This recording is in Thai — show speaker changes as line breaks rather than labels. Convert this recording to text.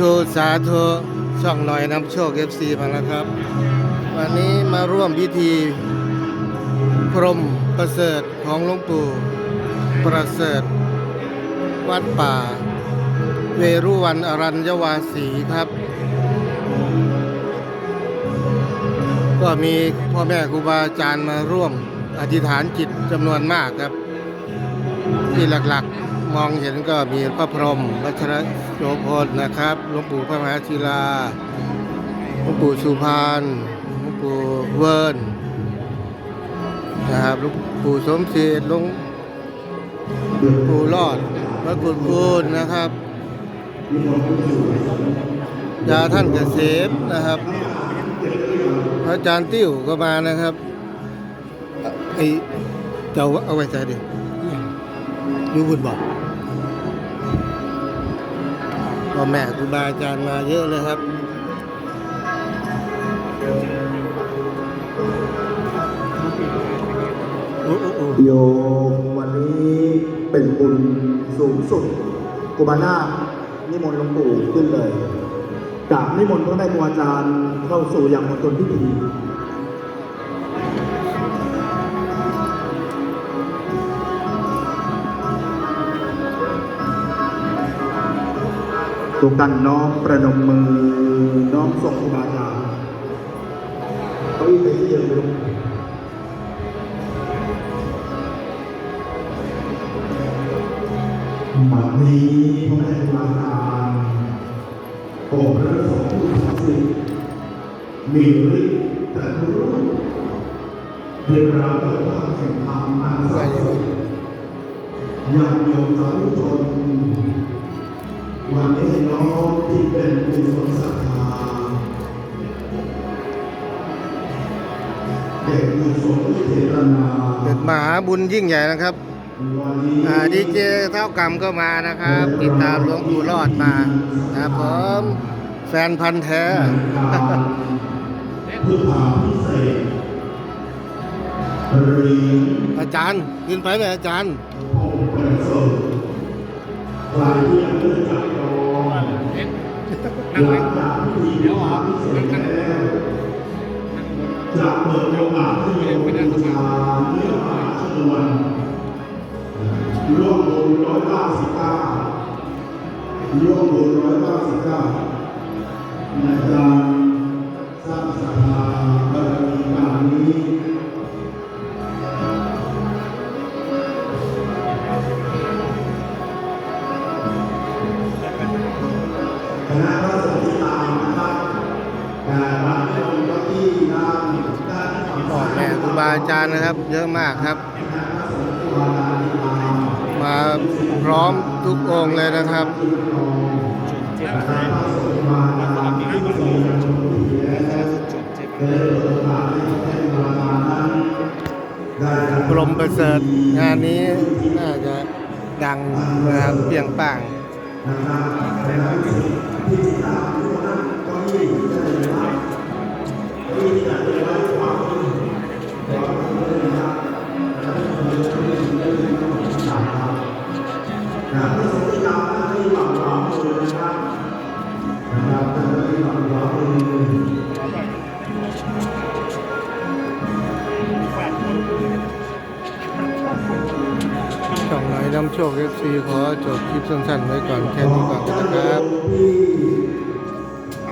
ธุสาธุช่องหน่อยน้ำโชคเอฟซีมาแล้วครับ วันนี้มาร่วมพิธีพรมประเสริฐของหลวงปู่ประเสริฐ วัดป่า เวรุวันอรัญญวาสีครับ ก็มีพ่อแม่ครูบาอาจารย์มาร่วมอธิษฐานจิตจำนวนมากครับ ที่หลักๆ มองเห็นก็มีพระพรหมวัชรโสพลนะครับหลวงปู่พระมหาศิลาหลวงปู่สุพานหลวงปู่เวิร์นนะครับหลวงปู่สมเด็จหลวงปู่รอดพระกุฎกูลนะครับยาท่านเกษมนะครับ พระอาจารย์ติ้วก็มานะครับเอ่อไอเจ้าเอาไว้ใส่ดิอยู่บุญบอก พ่อแม่ครูบาอาจารย์มาเยอะเลยครับโย
มวันนี้เป็นบุญสูงสุดกุบานานิมนต์หลวงปู่ขึ้นเลยกราบนิมนต์พระแม่ครูอาจารย์เข้าสู่อย่างมณฑลพิธี ทุกท่านน้อมประนมมือ น้อมส่งครูบาอาจารย์เขาอีกไปที่เดิมเลยบัดนี้พระแม่ครูอาจารย์องค์พระสงฆ์ผู้ศักดิ์สิทธิ์มีฤทธิ์แตรัสรู้เรื่องราวเกิดว่าแห่งธรรมอันศักดิ์สิทธิ์ญาติโยมสาธุชน วันนี้น้องที่เป็นกุศลศรัทธาเด็กกุศลเจตนา
เป็นมหาบุญยิ่งใหญ่นะครับ
วันนี้
อ่าดีเจเท่ากรรมก็มานะครับ ติดตามหลวงปู่รอดมานะครับผมแฟนพันธ์แท้
พุทธาพิเศษเรียน
อาจารย์ขึ้นไปไหมอาจารย์
องค์ประเสริฐใครที่ยังเลือกจับจองหลัง จากพิธีพุทธาพิเศษแล้วจะเปิดโอกาสให้เยมบูชาเนื้อพระชนวนร่วมบุญร้อยเก้าสิบเก้าร่วมบุญร้อยเก้าสิบเก้า ก็ที่นั่งด้านฝั่ง
พ่อ
ซ้าย
แม่ครูบาอาจารย์นะครับ เยอะมากครับ
มา
พร้อมทุกองค์เลยนะครับ
คณะพระสงฆ์มาตามที่พระสงฆ์ยังคงอยู่แล้วได้เปิดโอกร
มประเสริฐงานนี้น่าจะดังนะครับเปียงป่าง
นะครับ
ช่องไหนน้ำโชคเอฟซีขอจบคลิปสั้นๆไว้ก่อนแค่นี้ก่อนนะครับ